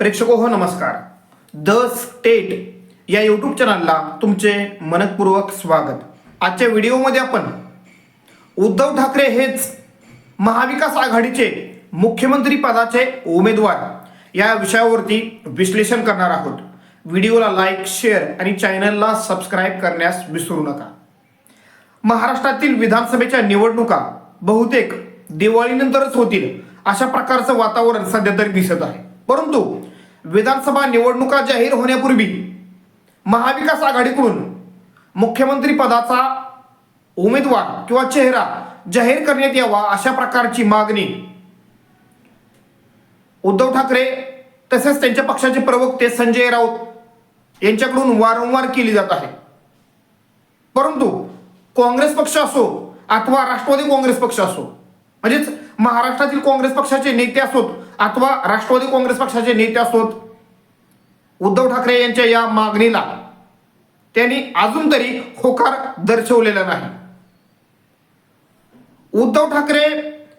प्रेक्षको हो नमस्कार. The state या यूट्यूब चॅनलला तुमचे मनपूर्वक स्वागत. आजच्या व्हिडिओमध्ये आपण उद्धव ठाकरे हेच महाविकास आघाडीचे मुख्यमंत्री पदाचे उमेदवार या विषयावरती विश्लेषण करणार आहोत. व्हिडिओला लाईक शेअर आणि चॅनलला सबस्क्राईब करण्यास विसरू नका. महाराष्ट्रातील विधानसभेच्या निवडणुका बहुतेक दिवाळीनंतरच होतील अशा प्रकारचं वातावरण सध्या तरी दिसत आहे. परंतु विधानसभा निवडणुका जाहीर होण्यापूर्वी महाविकास आघाडीकडून मुख्यमंत्री पदाचा उमेदवार किंवा चेहरा जाहीर करण्यात यावा अशा प्रकारची मागणी उद्धव ठाकरे तसेच त्यांच्या पक्षाचे प्रवक्ते संजय राऊत यांच्याकडून वारंवार केली जात आहे. परंतु काँग्रेस पक्ष असो अथवा राष्ट्रवादी काँग्रेस पक्ष असो म्हणजेच महाराष्ट्रातील काँग्रेस पक्षाचे नेते असोत अथवा राष्ट्रवादी काँग्रेस पक्षाचे नेते असोत उद्धव ठाकरे यांच्या या मागणीला त्यांनी अजून तरी होकार दर्शवलेला नाही. उद्धव ठाकरे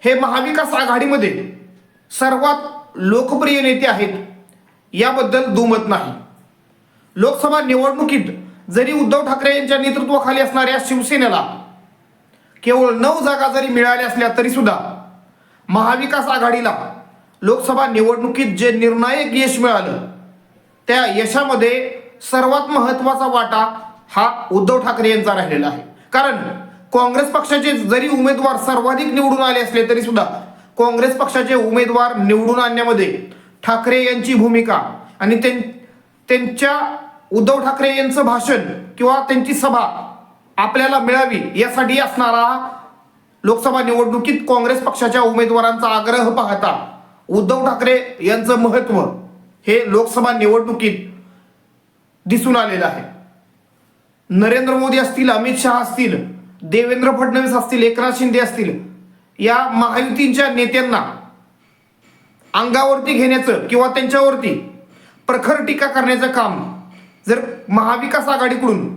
हे महाविकास आघाडीमध्ये सर्वात लोकप्रिय नेते आहेत याबद्दल दुमत नाही. लोकसभा निवडणुकीत जरी उद्धव ठाकरे यांच्या नेतृत्वाखाली असणाऱ्या शिवसेनेला केवळ नऊ जागा जरी मिळाल्या असल्या तरी सुद्धा महाविकास आघाडीला लोकसभा निवडणुकीत जे निर्णायक यश मिळालं त्या यशामध्ये सर्वात महत्त्वाचा वाटा हा उद्धव ठाकरे यांचा राहिलेला आहे. कारण काँग्रेस पक्षाचे जरी उमेदवार सर्वाधिक निवडून आले असले तरी सुद्धा काँग्रेस पक्षाचे उमेदवार निवडून आणण्यामध्ये ठाकरे यांची भूमिका आणि त्यां- त्यांच्या उद्धव ठाकरे यांचं भाषण किंवा त्यांची सभा आपल्याला मिळावी यासाठी असणारा लोकसभा निवडणुकीत काँग्रेस पक्षाच्या उमेदवारांचा आग्रह पाहता उद्धव ठाकरे यांचं महत्त्व हे लोकसभा निवडणुकीत दिसून आलेलं आहे. नरेंद्र मोदी असतील अमित शहा असतील देवेंद्र फडणवीस असतील एकनाथ शिंदे असतील या महायुतींच्या नेत्यांना अंगावरती घेण्याचं किंवा त्यांच्यावरती प्रखर टीका करण्याचं काम जर महाविकास आघाडीकडून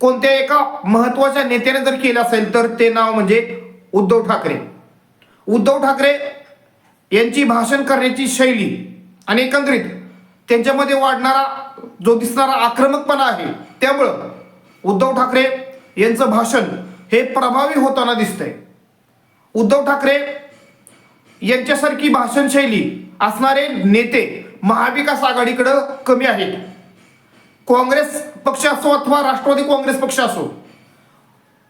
कोणत्या एका महत्त्वाच्या नेत्याने जर केलं असेल तर ते नाव म्हणजे उद्धव ठाकरे. उद्धव ठाकरे यांची भाषण करण्याची शैली आणि एकंदरीत त्यांच्यामध्ये वाढणारा जो दिसणारा आक्रमकपणा आहे त्यामुळं उद्धव ठाकरे यांचं भाषण हे प्रभावी होताना दिसतंय. उद्धव ठाकरे यांच्यासारखी भाषणशैली असणारे नेते महाविकास आघाडीकडं कमी आहेत. काँग्रेस पक्ष असो अथवा राष्ट्रवादी काँग्रेस पक्ष असो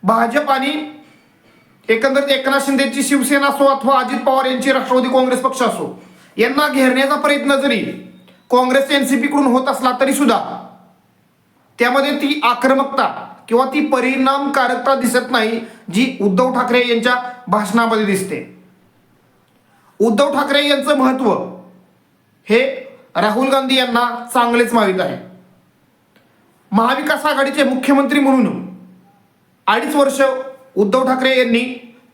भाजप आणि एकंदरीत एकनाथ शिंदेची शिवसेना असो अथवा अजित पवार यांची राष्ट्रवादी काँग्रेस पक्ष असो यांना घेरण्याचा प्रयत्न जरी काँग्रेस एनसीपी कडून होत असला तरी सुद्धा त्यामध्ये ती आक्रमकता किंवा ती परिणामकारकता दिसत नाही जी उद्धव ठाकरे यांच्या भाषणामध्ये दिसते. उद्धव ठाकरे यांचं महत्त्व हे राहुल गांधी यांना चांगलेच माहीत आहे. महाविकास आघाडीचे मुख्यमंत्री म्हणून अडीच वर्ष उद्धव ठाकरे यांनी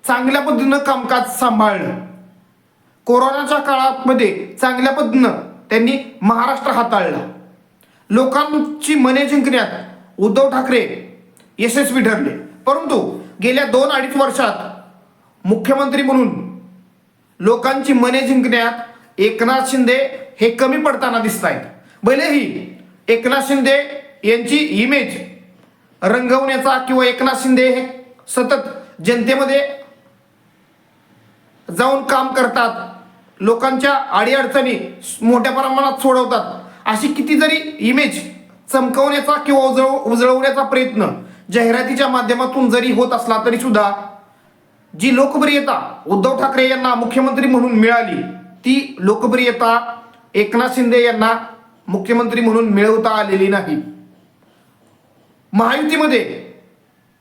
चांगल्या पद्धतीनं कामकाज सांभाळलं. कोरोनाच्या काळामध्ये चांगल्या पद्धतीनं त्यांनी महाराष्ट्र हाताळला. लोकांची मने जिंकण्यात उद्धव ठाकरे यशस्वी ठरले. परंतु गेल्या दोन अडीच वर्षात मुख्यमंत्री म्हणून लोकांची मने जिंकण्यात एकनाथ शिंदे हे कमी पडताना दिसत आहेत भलेही एकनाथ शिंदे यांची इमेज रंगवण्याचा किंवा एकनाथ शिंदे हे सतत जनतेमध्ये जाऊन काम करतात. लोकांच्या अडीअडचणी मोठ्या प्रमाणात सोडवतात. अशी किती जरी इमेज चमकवण्याचा किंवा उजळ उजळवण्याचा प्रयत्न जाहिरातीच्या माध्यमातून जरी होत असला तरी सुद्धा जी लोकप्रियता उद्धव ठाकरे यांना मुख्यमंत्री म्हणून मिळाली ती लोकप्रियता एकनाथ शिंदे यांना मुख्यमंत्री म्हणून मिळवता आलेली नाही. महायुतीमध्ये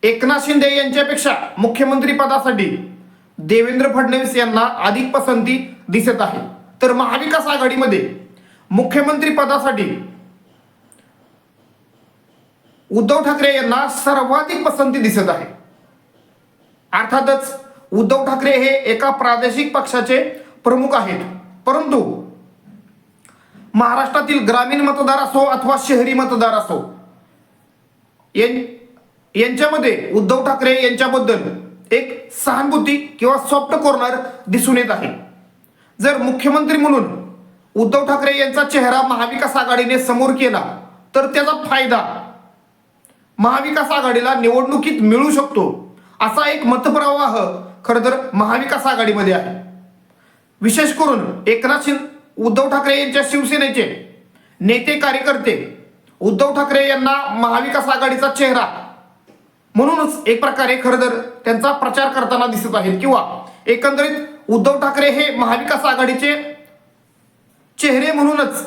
एकनाथ शिंदे यांच्यापेक्षा मुख्यमंत्री पदासाठी देवेंद्र फडणवीस यांना अधिक पसंती दिसत आहे. तर महाविकास आघाडीमध्ये मुख्यमंत्री पदासाठी उद्धव ठाकरे यांना सर्वाधिक पसंती दिसत आहे. अर्थातच उद्धव ठाकरे हे एका प्रादेशिक पक्षाचे प्रमुख आहेत. परंतु महाराष्ट्रातील ग्रामीण मतदार असो अथवा शहरी मतदार असो यां- यांच्यामध्ये उद्धव ठाकरे यांच्याबद्दल एक सहानुभूती किंवा सॉफ्ट कॉर्नर दिसून येत आहे. जर मुख्यमंत्री म्हणून उद्धव ठाकरे यांचा चेहरा महाविकास आघाडीने समोर केला तर त्याचा फायदा महाविकास आघाडीला निवडणुकीत मिळू शकतो असा एक मतप्रवाह खरं तर महाविकास आघाडीमध्ये आहे. विशेष करून एकनाथ शिंदे उद्धव ठाकरे यांच्या शिवसेनेचे नेते कार्यकर्ते उद्धव ठाकरे यांना महाविकास आघाडीचा चेहरा म्हणूनच एक प्रकारे खरं तर त्यांचा प्रचार करताना दिसत आहेत. किंवा एकंदरीत उद्धव ठाकरे हे महाविकास आघाडीचे चेहरे म्हणूनच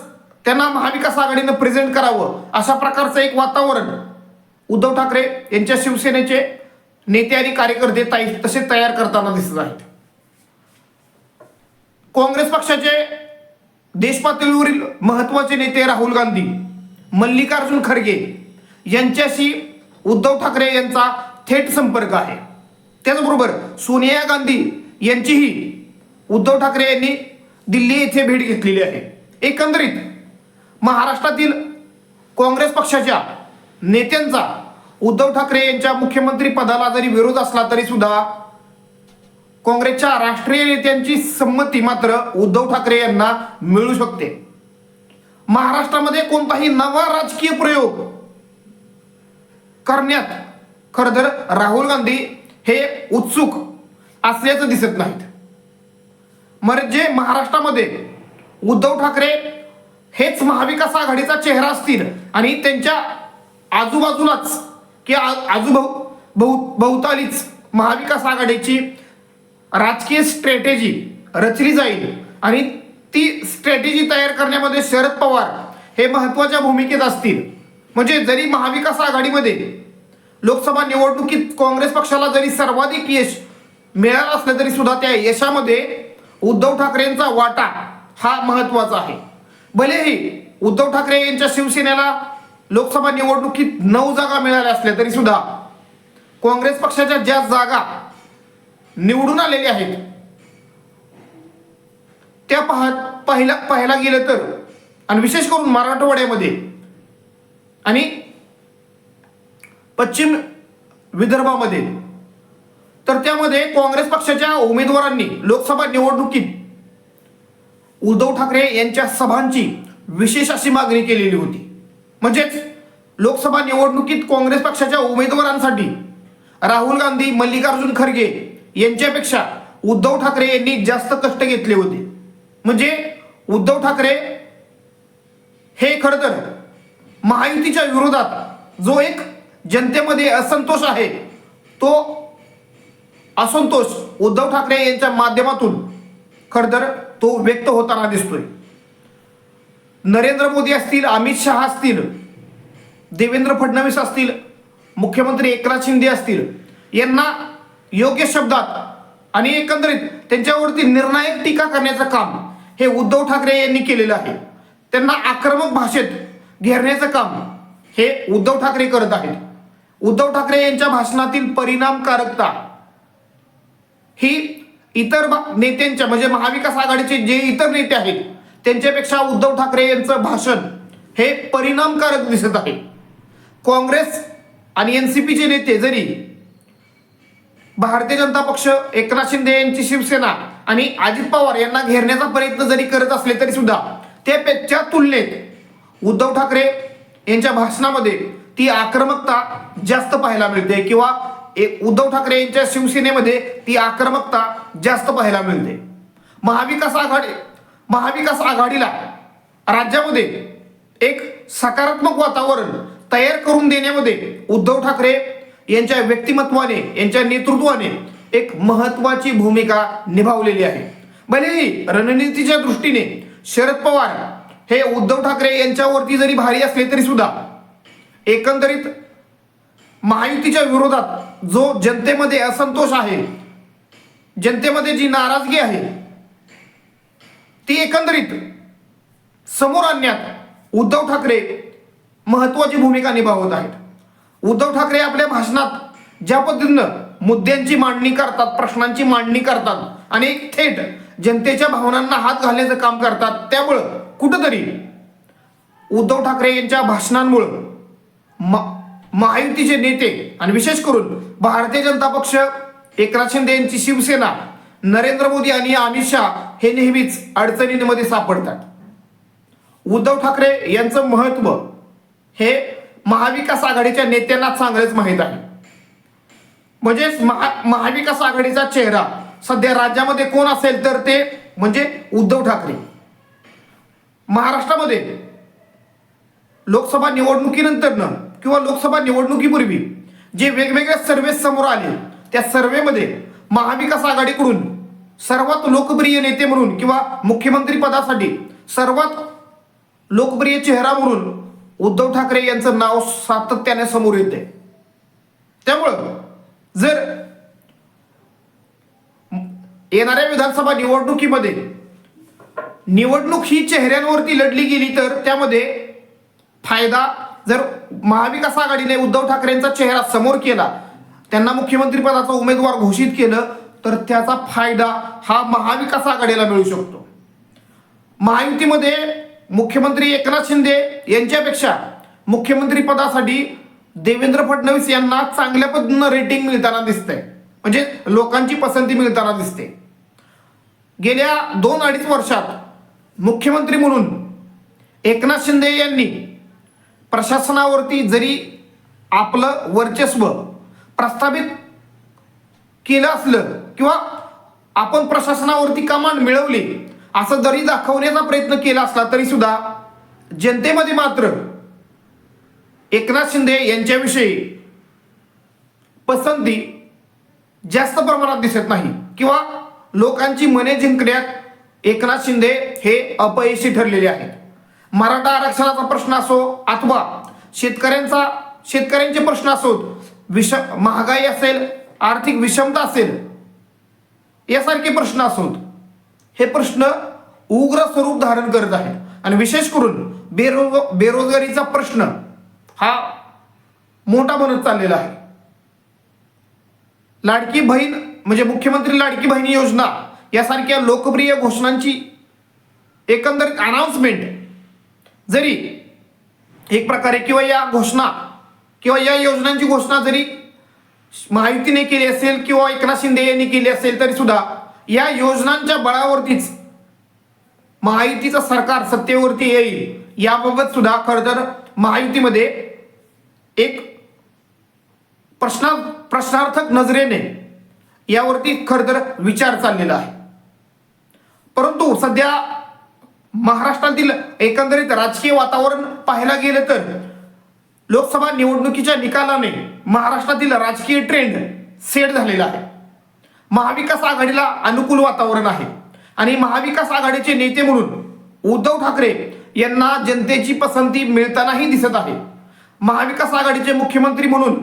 त्यांना महाविकास आघाडीनं प्रेझेंट करावं अशा प्रकारचं एक वातावरण उद्धव ठाकरे यांच्या शिवसेनेचे नेते आणि कार्यकर्ते तसे तयार करताना दिसत आहेत. काँग्रेस पक्षाचे देशपातळीवरील महत्त्वाचे नेते राहुल गांधी मल्लिकार्जुन खरगे यांच्याशी उद्धव ठाकरे यांचा थेट संपर्क आहे. त्याचबरोबर सोनिया गांधी यांचीही उद्धव ठाकरे यांनी दिल्ली येथे भेट घेतलेली आहे. एकंदरीत महाराष्ट्रातील काँग्रेस पक्षाच्या नेत्यांचा उद्धव ठाकरे यांच्या मुख्यमंत्री पदाला जरी विरोध असला तरी सुद्धा काँग्रेसच्या राष्ट्रीय नेत्यांची संमती मात्र उद्धव ठाकरे यांना मिळू शकते. महाराष्ट्रामध्ये कोणताही नवा राजकीय प्रयोग करण्यात. खरं तर राहुल गांधी हे उत्सुक असल्याचं दिसत नाहीत. म्हणजे महाराष्ट्रामध्ये उद्धव ठाकरे हेच महाविकास आघाडीचा चेहरा असतील आणि त्यांच्या आजूबाजूलाच किंवा आजूभाऊ बहु बहुतालीच महाविकास आघाडीची राजकीय स्ट्रॅटेजी रचली जाईल आणि ती स्ट्रॅटेजी तयार करण्यामध्ये शरद पवार हे महत्त्वाच्या भूमिकेत असतील. म्हणजे जरी महाविकास आघाडीमध्ये लोकसभा निवडणुकीत काँग्रेस पक्षाला जरी सर्वाधिक यश मिळालं असलं तरी सुद्धा त्या यशामध्ये उद्धव ठाकरेंचा वाटा हा महत्त्वाचा आहे. भलेही उद्धव ठाकरे यांच्या शिवसेनेला लोकसभा निवडणुकीत नऊ जागा मिळाल्या असल्या तरी सुद्धा काँग्रेस पक्षाच्या ज्या जागा निवडून आलेल्या आहेत त्या पाहत पाहिला पाहायला गेलं तर आणि विशेष करून मराठवाड्यामध्ये आणि पश्चिम विदर्भामध्ये तर त्यामध्ये काँग्रेस पक्षाच्या उमेदवारांनी लोकसभा निवडणुकीत उद्धव ठाकरे यांच्या सभांची विशेष अशी मागणी केलेली होती. म्हणजेच लोकसभा निवडणुकीत काँग्रेस पक्षाच्या उमेदवारांसाठी राहुल गांधी मल्लिकार्जुन खरगे यांच्यापेक्षा उद्धव ठाकरे यांनी जास्त कष्ट घेतले होते. म्हणजे उद्धव ठाकरे हे खरं तर महायुतीच्या विरोधात जो एक जनतेमध्ये असंतोष आहे तो असंतोष उद्धव ठाकरे यांच्या माध्यमातून खरं तर तो व्यक्त होताना दिसतोय. नरेंद्र मोदी असतील अमित शहा असतील देवेंद्र फडणवीस असतील मुख्यमंत्री एकनाथ शिंदे असतील यांना योग्य शब्दात आणि एकंदरीत त्यांच्यावरती निर्णायक टीका करण्याचं काम हे उद्धव ठाकरे यांनी केलेलं आहे. त्यांना आक्रमक भाषेत घेरण्याचं काम. हे उद्धव ठाकरे करत आहेत. उद्धव ठाकरे यांच्या भाषणातील परिणामकारकता ही इतर भा- नेत्यांच्या म्हणजे महाविकास आघाडीचे जे इतर नेते आहेत त्यांच्यापेक्षा उद्धव ठाकरे यांचं भाषण हे परिणामकारक दिसत आहे. काँग्रेस आणि एन सी पीचे नेते जरी भारतीय जनता पक्ष एकनाथ शिंदे यांची शिवसेना आणि अजित पवार यांना घेरण्याचा प्रयत्न जरी करत असले तरी सुद्धा त्यापेक्षा तुलनेत उद्धव ठाकरे यांच्या भाषणामध्ये ती आक्रमकता जास्त पाहायला मिळते किंवा ए- उद्धव ठाकरे यांच्या शिवसेनेमध्ये ती आक्रमकता जास्त पाहायला मिळते. महाविकास आघाडी महाविकास आघाडीला राज्यामध्ये एक सकारात्मक वातावरण तयार करून देण्यामध्ये उद्धव ठाकरे यांच्या व्यक्तिमत्वाने यांच्या नेतृत्वाने एक महत्वाची भूमिका निभावलेली आहे. भलेही रणनीतीच्या दृष्टीने शरद पवार हे उद्धव ठाकरे यांच्यावरती जरी भारी असले तरी सुद्धा एकंदरीत महायुतीच्या विरोधात जो जनतेमध्ये असंतोष आहे जनतेमध्ये जी नाराजगी आहे ती एकंदरीत समोर आणण्यात उद्धव ठाकरे महत्वाची भूमिका निभावत आहेत. उद्धव ठाकरे आपल्या भाषणात ज्या पद्धतीनं मुद्द्यांची मांडणी करतात प्रश्नांची मांडणी करतात आणि एक थेट जनतेच्या भावनांना हात घालण्याचं काम करतात त्यामुळं कुठंतरी उद्धव ठाकरे यांच्या भाषणांमुळं म- महायुतीचे नेते आणि विशेष करून भारतीय जनता पक्ष एकनाथ शिंदे यांची शिवसेना नरेंद्र मोदी आणि अमित शहा हे नेहमीच अडचणींमध्ये सापडतात. उद्धव ठाकरे यांचं महत्त्व हे महाविकास आघाडीच्या नेत्यांना चांगलेच माहीत आहे. म्हणजेच महा महाविकास आघाडीचा चेहरा सध्या राज्यामध्ये कोण असेल तर ते म्हणजे उद्धव ठाकरे. महाराष्ट्रामध्ये लोकसभा निवडणुकीनंतरनं किंवा लोकसभा निवडणुकीपूर्वी जे वेगवेगळे सर्वे समोर आले त्या सर्वेमध्ये महाविकास आघाडीकडून सर्वात लोकप्रिय नेते म्हणून किंवा मुख्यमंत्री पदासाठी सर्वात लोकप्रिय चेहरा म्हणून उद्धव ठाकरे यांचं नाव सातत्याने समोर येते त्यामुळं जर येणाऱ्या विधानसभा निवडणुकीमध्ये निवडणूक ही चेहऱ्यांवरती लढली गेली तर त्यामध्ये फायदा जर महाविकास आघाडीने उद्धव ठाकरेंचा चेहरा समोर केला त्यांना मुख्यमंत्रीपदाचा उमेदवार घोषित केलं तर त्याचा फायदा हा महाविकास आघाडीला मिळू शकतो. महायुतीमध्ये मुख्यमंत्री एकनाथ शिंदे यांच्यापेक्षा मुख्यमंत्री पदासाठी देवेंद्र फडणवीस यांना चांगल्या पद्धतीनं रेटिंग मिळताना दिसतंय. म्हणजे लोकांची पसंती मिळताना दिसते. गेल्या दोन अडीच वर्षात मुख्यमंत्री म्हणून एकनाथ शिंदे यांनी प्रशासनावरती जरी आपलं वर्चस्व प्रस्थापित केलं असलं किंवा आपण प्रशासनावरती कमांड मिळवली असं जरी दाखवण्याचा प्रयत्न केला असला तरी सुद्धा जनतेमध्ये मात्र एकनाथ शिंदे यांच्याविषयी पसंती जास्त प्रमाणात दिसत नाही. किंवा लोकांची मने जिंकण्यात एकनाथ शिंदे हे अपयशी ठरलेले आहेत. मराठा आरक्षणाचा प्रश्न असो अथवा शेतकऱ्यांचा शेतकऱ्यांचे प्रश्न असोत विष महागाई असेल आर्थिक विषमता असेल यासारखे प्रश्न असोत. हे प्रश्न उग्र स्वरूप धारण करत आहेत. आणि विशेष करून बेरोज बेरोजगारीचा प्रश्न हा मोठा बनत चाललेला आहे. लाडकी बहीण म्हणजे मुख्यमंत्री लाडकी बहीण योजना यासारख्या लोकप्रिय घोषणांची एकंदरीत अनाउन्समेंट जरी एक प्रकारे किंवा या घोषणा किंवा या योजनांची घोषणा जरी माहितीने केली असेल किंवा एकनाथ शिंदे यांनी केली असेल तरी सुद्धा या योजनांच्या बळावरतीच महायुतीचं सरकार सत्तेवरती येईल याबाबत सुद्धा खरं तर महायुतीमध्ये एक प्रश्ना प्रश्नार्थक नजरेने यावरती खरं तर विचार चाललेला आहे. परंतु सध्या महाराष्ट्रातील एकंदरीत राजकीय वातावरण पाहायला गेलं तर लोकसभा निवडणुकीच्या निकालाने महाराष्ट्रातील राजकीय ट्रेंड सेट झालेला आहे. महाविकास आघाडीला अनुकूल वातावरण आहे. आणि महाविकास आघाडीचे नेते म्हणून उद्धव ठाकरे यांना जनतेची पसंती मिळतानाही दिसत आहे. महाविकास आघाडीचे मुख्यमंत्री म्हणून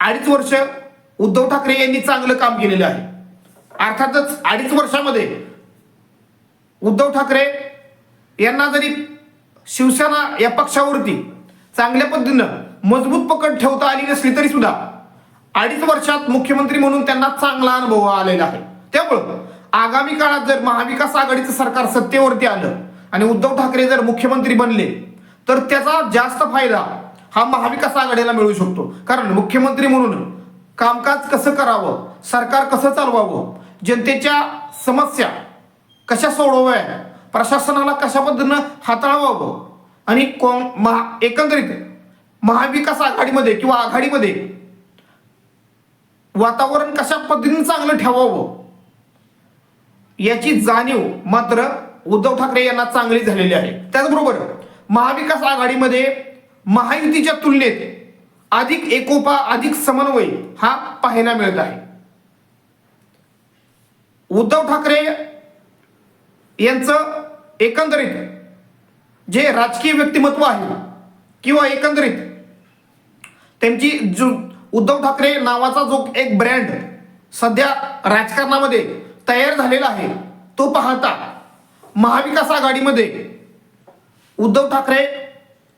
अडीच वर्ष उद्धव ठाकरे यांनी चांगलं काम केलेलं आहे. अर्थातच अडीच वर्षामध्ये उद्धव ठाकरे यांना जरी शिवसेना या पक्षावरती चांगल्या पद्धतीनं मजबूत पकड ठेवता आली नसली तरी सुद्धा अडीच वर्षात मुख्यमंत्री म्हणून त्यांना चांगला अनुभव आलेला आहे. त्यामुळं आगामी काळात जर महाविकास आघाडीचं सरकार सत्तेवरती आलं आणि उद्धव ठाकरे जर मुख्यमंत्री बनले तर त्याचा जास्त फायदा हा महाविकास आघाडीला मिळू शकतो. कारण मुख्यमंत्री म्हणून कामकाज कसं करावं सरकार कसं चालवावं जनतेच्या समस्या कशा सोडवाव्या प्रशासनाला कशा पद्धतीनं हाताळवावं आणि काँग महा एकंदरीत महाविकास आघाडीमध्ये किंवा आघाडीमध्ये वातावरण कशा पद्धतीने चांगलं ठेवावं? याची जाणीव मात्र उद्धव ठाकरे यांना चांगली झालेली आहे. त्याचबरोबर महाविकास आघाडीमध्ये महायुतीच्या तुलनेत अधिक एकोपा अधिक समन्वय हा पाहायला मिळत आहे. उद्धव ठाकरे यांचं एकंदरीत जे राजकीय व्यक्तिमत्व आहे किंवा एकंदरीत त्यांची जो उद्धव ठाकरे नावाचा जो एक ब्रँड सध्या राजकारणामध्ये तयार झालेला आहे तो पाहता महाविकास आघाडीमध्ये उद्धव ठाकरे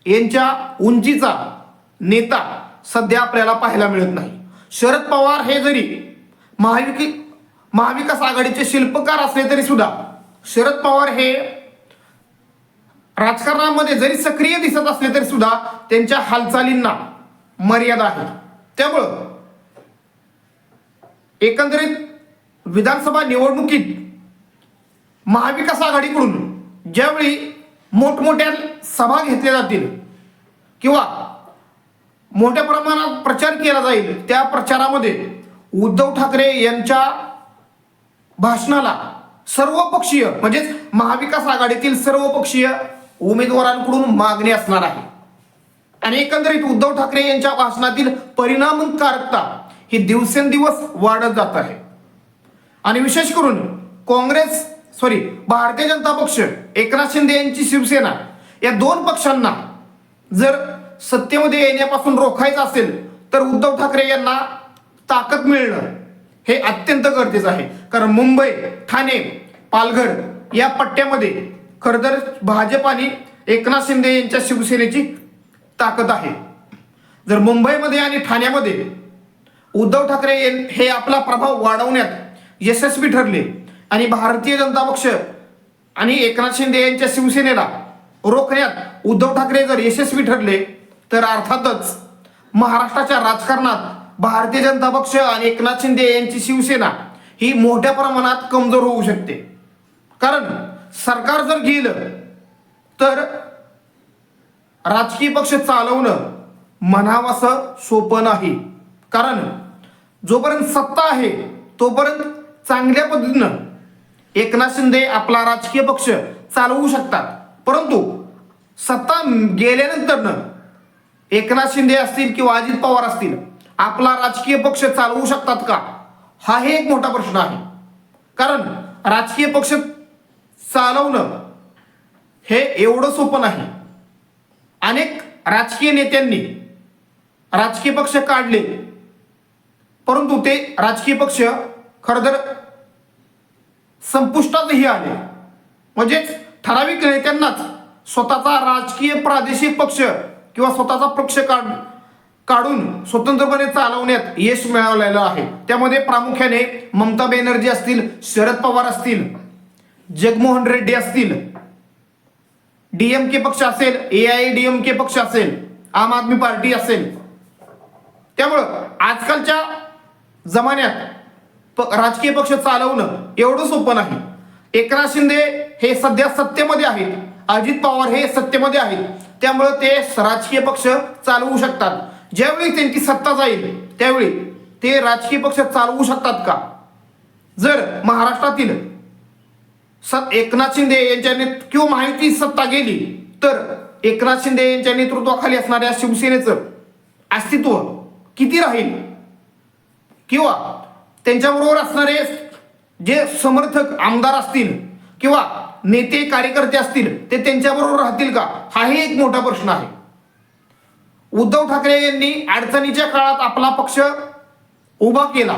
यांच्या उंचीचा नेता सध्या आपल्याला पाहायला मिळत नाही. शरद पवार हे जरी महाविकी महाविकास आघाडीचे शिल्पकार असले तरी सुद्धा शरद पवार हे राजकारणामध्ये जरी सक्रिय दिसत असले तरी सुद्धा त्यांच्या हालचालींना मर्यादा आहे त्यामुळं एकंदरीत विधानसभा निवडणुकीत महाविकास आघाडीकडून ज्यावेळी मोठमोठ्या सभा घेतल्या जातील किंवा मोठ्या प्रमाणात प्रचार केला जाईल त्या प्रचारामध्ये उद्धव ठाकरे यांच्या भाषणाला सर्वपक्षीय म्हणजेच महाविकास आघाडीतील सर्वपक्षीय उमेदवारांकडून मागणी असणार आहे. आणि एकंदरीत उद्धव ठाकरे यांच्या भाषणातील परिणामकारकता ही दिवसेंदिवस वाढत जात आहे. आणि विशेष करून काँग्रेस सॉरी भारतीय जनता पक्ष एकनाथ शिंदे यांची शिवसेना या दोन पक्षांना जर सत्तेमध्ये येण्यापासून रोखायचं असेल तर उद्धव ठाकरे यांना ताकद मिळणं हे अत्यंत गरजेचं आहे. कारण मुंबई ठाणे पालघर या पट्ट्यामध्ये खरं तर भाजप आणि एकनाथ शिंदे यांच्या शिवसेनेची ताकद आहे. जर मुंबईमध्ये आणि ठाण्यामध्ये उद्धव ठाकरे हे आपला प्रभाव वाढवण्यात यशस्वी ठरले आणि भारतीय जनता पक्ष आणि एकनाथ शिंदे यांच्या शिवसेनेला रोखण्यात उद्धव ठाकरे जर यशस्वी ठरले तर अर्थातच महाराष्ट्राच्या राजकारणात भारतीय जनता पक्ष आणि एकनाथ शिंदे यांची शिवसेना ही मोठ्या प्रमाणात कमजोर होऊ शकते. कारण सरकार जर गेलं तर राजकीय पक्ष चालवणं म्हणावासं सोपं नाही. कारण जोपर्यंत सत्ता आहे तोपर्यंत चांगल्या पद्धतीनं एकनाथ शिंदे आपला राजकीय पक्ष चालवू शकतात. परंतु सत्ता गेल्यानंतरनं एकनाथ शिंदे असतील किंवा अजित पवार असतील आपला राजकीय पक्ष चालवू शकतात का? हाही एक मोठा प्रश्न आहे. कारण राजकीय पक्ष चालवणं हे एवढं सोपं नाही. अनेक राजकीय नेत्यांनी राजकीय पक्ष काढले. परंतु ते राजकीय पक्ष खरं तर संपुष्टातही आले. म्हणजेच ठराविक नेत्यांनाच स्वतःचा राजकीय प्रादेशिक पक्ष किंवा स्वतःचा पक्ष काढ काढून स्वतंत्रपणे चालवण्यात यश मिळवलेलं आहे. त्यामध्ये प्रामुख्याने ममता बॅनर्जी असतील शरद पवार असतील जगमोहन रेड्डी असतील. डीएमके पक्ष असेल ए आय पक्ष असेल आम आदमी पार्टी असेल. त्यामुळं आजकालच्या जमान्यात प- राजकीय पक्ष चालवणं एवढं सोपं नाही. एकनाथ शिंदे हे सध्या सत्तेमध्ये आहेत. अजित पवार हे सत्तेमध्ये आहेत. त्यामुळं ते राजकीय पक्ष चालवू शकतात. ज्यावेळी त्यांची सत्ता जाईल त्यावेळी ते राजकीय पक्ष चालवू शकतात का? जर महाराष्ट्रातील सत एकनाथ शिंदे यांच्या नेत किंवा माहिती सत्ता गेली तर एकनाथ शिंदे यांच्या नेतृत्वाखाली असणाऱ्या शिवसेनेचं अस्तित्व किती राहील? किंवा त्यांच्याबरोबर असणारे जे समर्थक आमदार असतील किंवा नेते कार्यकर्ते असतील ते त्यांच्याबरोबर राहतील का? हाही एक मोठा प्रश्न आहे. उद्धव ठाकरे यांनी अडचणीच्या काळात आपला पक्ष उभा केला.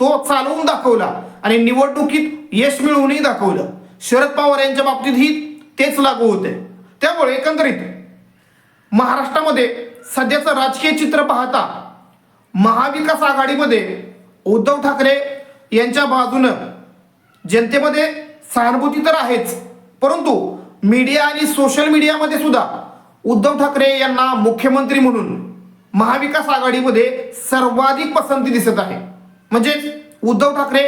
तो चालवून दाखवला. आणि निवडणुकीत यश मिळवूनही दाखवलं. शरद पवार यांच्या बाबतीतही तेच लागू होते त्यामुळे एकंदरीत महाराष्ट्रामध्ये सध्याचं राजकीय चित्र पाहता महाविकास आघाडीमध्ये उद्धव ठाकरे यांच्या बाजूनं जनतेमध्ये सहानुभूती तर आहेच परंतु मीडिया आणि सोशल मीडियामध्ये सुद्धा उद्धव ठाकरे यांना मुख्यमंत्री म्हणून महाविकास आघाडीमध्ये सर्वाधिक पसंती दिसत आहे. म्हणजेच उद्धव ठाकरे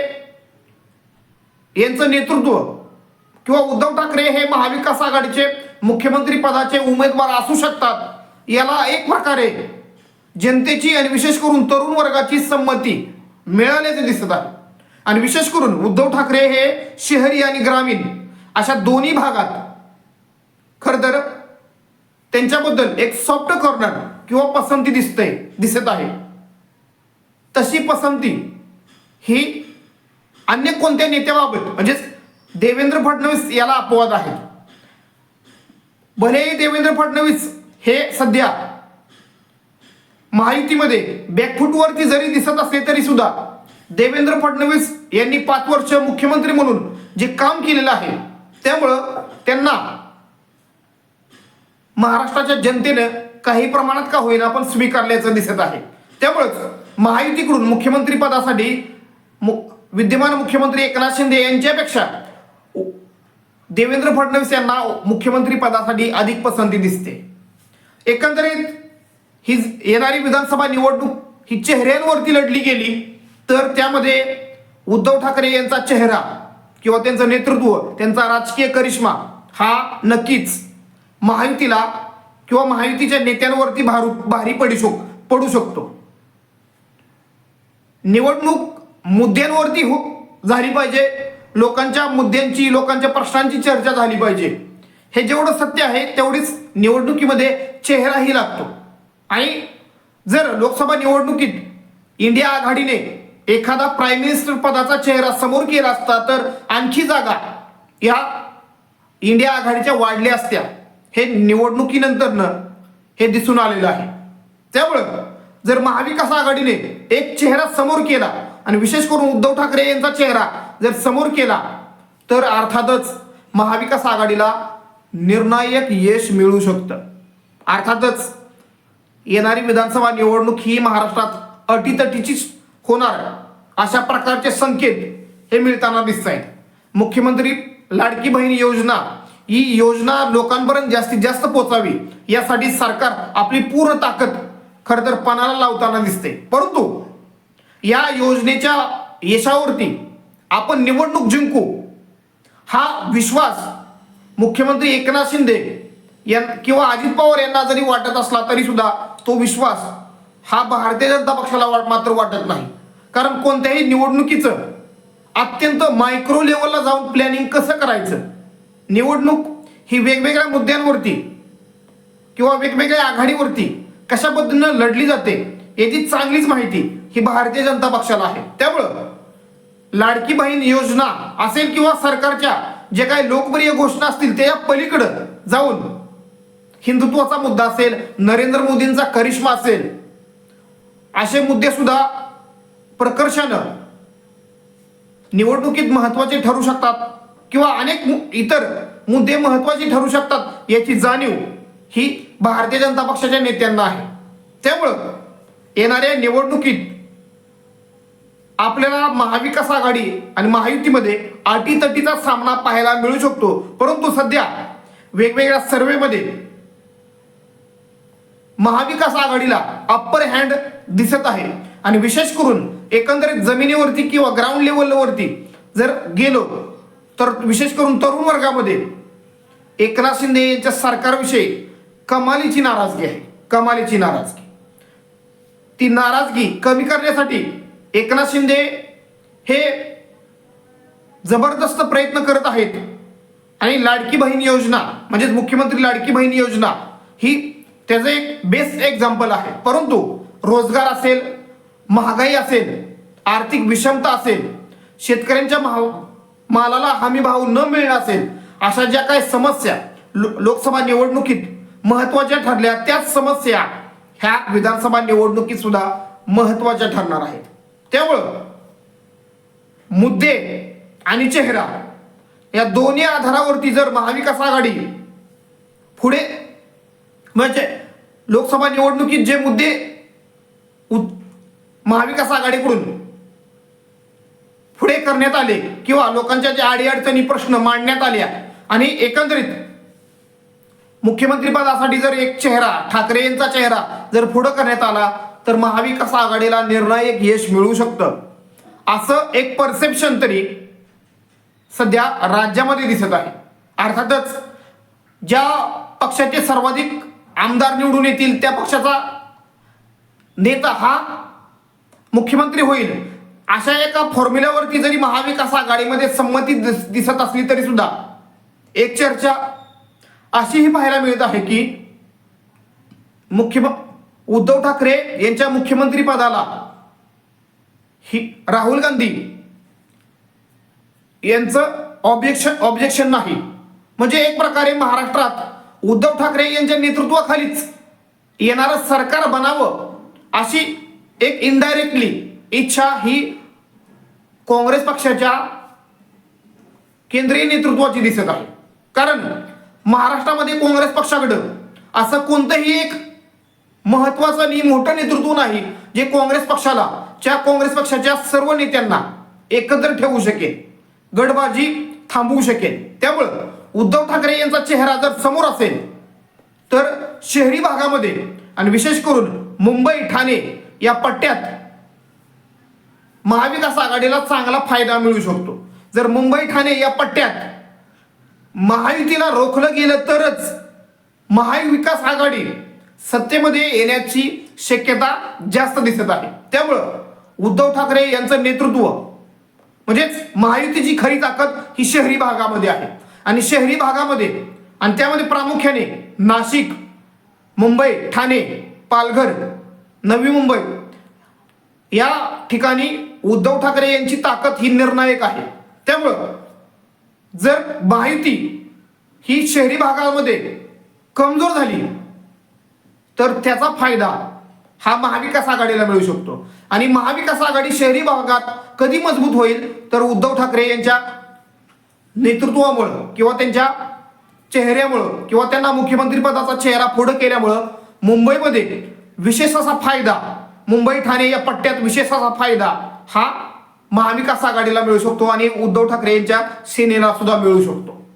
यांचं नेतृत्व किंवा उद्धव ठाकरे हे महाविकास आघाडीचे मुख्यमंत्री पदाचे उमेदवार असू शकतात याला एक प्रकारे जनतेची आणि विशेष करून तरुण वर्गाची संमती मिळाल्याचे दिसत आहे. आणि विशेष करून उद्धव ठाकरे हे शहरी आणि ग्रामीण अशा दोन्ही भागात खरं तर त्यांच्याबद्दल एक सॉफ्ट कॉर्नर किंवा पसंती दिसते दिसत आहे. तशी पसंती ही अन्य कोणत्या नेत्याबाबत? म्हणजेच देवेंद्र फडणवीस याला अपवाद आहे. भलेही देवेंद्र फडणवीस हे सध्या माहितीमध्ये बॅकफुटवरती जरी दिसत असले तरी सुद्धा देवेंद्र फडणवीस यांनी पाच वर्ष मुख्यमंत्री म्हणून जे काम केलेलं आहे त्यामुळं त्यांना महाराष्ट्राच्या जनतेनं काही प्रमाणात का होईना पण स्वीकारल्याचं दिसत आहे. त्यामुळंच महायुतीकडून मुख्यमंत्री पदासाठी मु- विद्यमान मुख्यमंत्री एकनाथ शिंदे यांच्यापेक्षा देवेंद्र फडणवीस यांना मुख्यमंत्री पदासाठी अधिक पसंती दिसते. एकंदरीत ही येणारी विधानसभा निवडणूक ही चेहऱ्यांवरती लढली गेली तर त्यामध्ये उद्धव ठाकरे यांचा चेहरा किंवा त्यांचं नेतृत्व त्यांचा राजकीय करिश्मा हा नक्कीच महायुतीला किंवा महायुतीच्या नेत्यांवरती भारू भारी पडू शक पडू शकतो. निवडणूक मुद्द्यांवरती हो झाली पाहिजे. लोकांच्या मुद्द्यांची लोकांच्या प्रश्नांची चर्चा झाली पाहिजे. हे जेवढं सत्य आहे तेवढीच निवडणुकीमध्ये चेहराही लागतो. आणि जर लोकसभा निवडणुकीत इंडिया आघाडीने एखादा प्राईम मिनिस्टर पदाचा चेहरा समोर केला असता तर आणखी जागा या इंडिया आघाडीच्या वाढल्या असत्या. हे निवडणुकीनंतरनं हे दिसून आलेलं आहे. त्यामुळं जर महाविकास आघाडीने एक चेहरा समोर केला आणि विशेष करून उद्धव ठाकरे यांचा चेहरा जर समोर केला तर अर्थातच महाविकास आघाडीला निर्णायक यश मिळू शकतं. अर्थातच येणारी विधानसभा निवडणूक ही महाराष्ट्रात अटीतटीचीच होणार अशा प्रकारचे संकेत हे मिळताना दिसत आहेत मुख्यमंत्री लाडकी बहीण योजना ही योजना लोकांपर्यंत जास्तीत जास्त पोचावी यासाठी सरकार आपली पूर्ण ताकद खरं तर पणाला लावताना दिसते. परंतु या योजनेच्या यशावरती आपण निवडणूक जिंकू हा विश्वास मुख्यमंत्री एकनाथ शिंदे यां किंवा अजित पवार यांना जरी वाटत असला तरी सुद्धा तो विश्वास हा भारतीय जनता पक्षाला वाट मात्र वाटत नाही. कारण कोणत्याही निवडणुकीचं अत्यंत मायक्रो लेवलला जाऊन प्लॅनिंग कसं करायचं? निवडणूक ही वेगवेगळ्या मुद्द्यांवरती किंवा वेगवेगळ्या आघाडीवरती कशा पद्धतीनं लढली जाते याची चांगलीच माहिती ही भारतीय जनता पक्षाला आहे. त्यामुळं लाडकी बहीण योजना असेल किंवा सरकारच्या जे काही लोकप्रिय घोषणा असतील त्या पलीकडं जाऊन हिंदुत्वाचा मुद्दा असेल नरेंद्र मोदींचा करिश्मा असेल असे मुद्दे सुद्धा प्रकर्षानं निवडणुकीत महत्त्वाचे ठरू शकतात किंवा अनेक मु- इतर मुद्दे महत्त्वाचे ठरू शकतात याची जाणीव ही भारतीय जनता पक्षाच्या नेत्यांना आहे. त्यामुळं येणाऱ्या निवडणुकीत आपल्याला महाविकास आघाडी आणि महायुतीमध्ये अटीतटीचा सामना पाहायला मिळू शकतो. परंतु सध्या वेगवेगळ्या सर्वेमध्ये महाविकास आघाडीला अप्पर हँड दिसत आहे. आणि विशेष करून एकंदरीत जमिनीवरती किंवा ग्राउंड लेवलवरती जर गेलो तर विशेष करून तरुण वर्गामध्ये एकनाथ शिंदे यांच्या सरकारविषयी कमालीची नाराजगी आहे. कमालीची नाराजगी. ती नाराजगी कमी करण्यासाठी एकनाथ शिंदे हे जबरदस्त प्रयत्न करत आहेत. आणि लाडकी बहीण योजना म्हणजेच मुख्यमंत्री लाडकी बहीण योजना ही त्याचं एक बेस्ट एक्झाम्पल आहे. परंतु रोजगार असेल महागाई असेल आर्थिक विषमता असेल शेतकऱ्यांच्या महा मालाला हमी भाव न मिळणं असेल अशा ज्या काही समस्या लो लोकसभा निवडणुकीत महत्त्वाच्या ठरल्या त्याच समस्या ह्या विधानसभा निवडणुकीत सुद्धा महत्त्वाच्या ठरणार आहेत. त्यामुळं मुद्दे आणि चेहरा या दोन्ही आधारावरती जर महाविकास आघाडी पुढे म्हणजे लोकसभा निवडणुकीत जे मुद्दे महाविकास आघाडीकडून पुढे करण्यात आले किंवा लोकांच्या ज्या अडीअडचणी प्रश्न मांडण्यात आल्या आणि एकंदरीत मुख्यमंत्री पदासाठी जर एक चेहरा ठाकरे यांचा चेहरा जर पुढं करण्यात आला तर महाविकास आघाडीला निर्णायक यश मिळू शकतं. असं एक परसेप्शन तरी सध्या राज्यामध्ये दिसत आहे. अर्थातच ज्या पक्षाचे सर्वाधिक आमदार निवडून येतील त्या पक्षाचा नेता हा मुख्यमंत्री होईल. अशा एका फॉर्म्युल्यावरती जरी महाविकास आघाडीमध्ये संमती दिस- दिसत असली तरी सुद्धा एक चर्चा अशीही पाहायला मिळत आहे की मुख्य उद्धव ठाकरे यांच्या मुख्यमंत्री पदाला. ही राहुल गांधी यांचं ऑब्जेक्शन ऑब्जेक्शन नाही. म्हणजे एक प्रकारे महाराष्ट्रात उद्धव ठाकरे यांच्या नेतृत्वाखालीच येणारं सरकार बनावं अशी एक इनडायरेक्टली इच्छा ही काँग्रेस पक्षाच्या केंद्रीय नेतृत्वाची दिसत आहे. कारण महाराष्ट्रामध्ये काँग्रेस पक्षाकडं असं कोणतंही एक महत्वाचं आणि मोठं नेतृत्व नाही जे काँग्रेस पक्षाला च्या काँग्रेस पक्षाच्या सर्व नेत्यांना एकत्र ठेवू शकेल गडबाजी थांबवू शकेल. त्यामुळं उद्धव ठाकरे यांचा चेहरा जर समोर असेल तर शहरी भागामध्ये आणि विशेष करून मुंबई ठाणे या पट्ट्यात महाविकास आघाडीला चांगला फायदा मिळू शकतो. जर मुंबई ठाणे या पट्ट्यात महायुतीला रोखलं गेलं तरच महाविकास आघाडी सत्तेमध्ये येण्याची शक्यता जास्त दिसत आहे. त्यामुळं उद्धव ठाकरे यांचं नेतृत्व म्हणजेच महायुतीची खरी ताकद ही शहरी भागामध्ये आहे. आणि शहरी भागामध्ये आणि त्यामध्ये प्रामुख्याने नाशिक मुंबई ठाणे पालघर नवी मुंबई या ठिकाणी उद्धव ठाकरे यांची ताकद ही निर्णायक आहे. त्यामुळं जर महायुती ही शहरी भागामध्ये कमजोर झाली तर त्याचा फायदा हा महाविकास आघाडीला मिळू शकतो. आणि महाविकास आघाडी शहरी भागात कधी मजबूत होईल तर उद्धव ठाकरे यांच्या नेतृत्वामुळं किंवा त्यांच्या चेहऱ्यामुळं किंवा त्यांना मुख्यमंत्रीपदाचा चेहरा पुढं केल्यामुळं मुंबईमध्ये विशेष असा फायदा मुंबई ठाणे या पट्ट्यात विशेष असा फायदा हा महाविकास आघाडीला मिळू शकतो आणि उद्धव ठाकरे यांच्या सेनेला सुद्धा मिळू शकतो.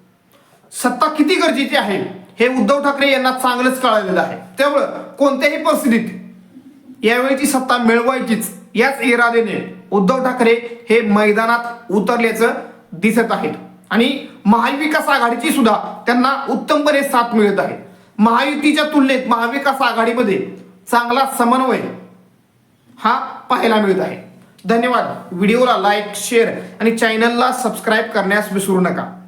सत्ता किती गरजेची आहे? हे उद्धव ठाकरे यांना चांगलंच कळालेलं आहे. त्यामुळं कोणत्याही परिस्थितीत यावेळीची सत्ता मिळवायचीच याच इरादेने उद्धव ठाकरे हे मैदानात उतरल्याचं दिसत आहेत. आणि महाविकास आघाडीची सुद्धा त्यांना उत्तमपणे साथ मिळत आहे. महायुतीच्या तुलनेत महाविकास आघाडीमध्ये चांगला समन्वय हा पाहायला मिळत आहे. धन्यवाद. व्हिडिओला लाईक शेअर आणि चॅनलला सबस्क्राईब करण्यास विसरू नका.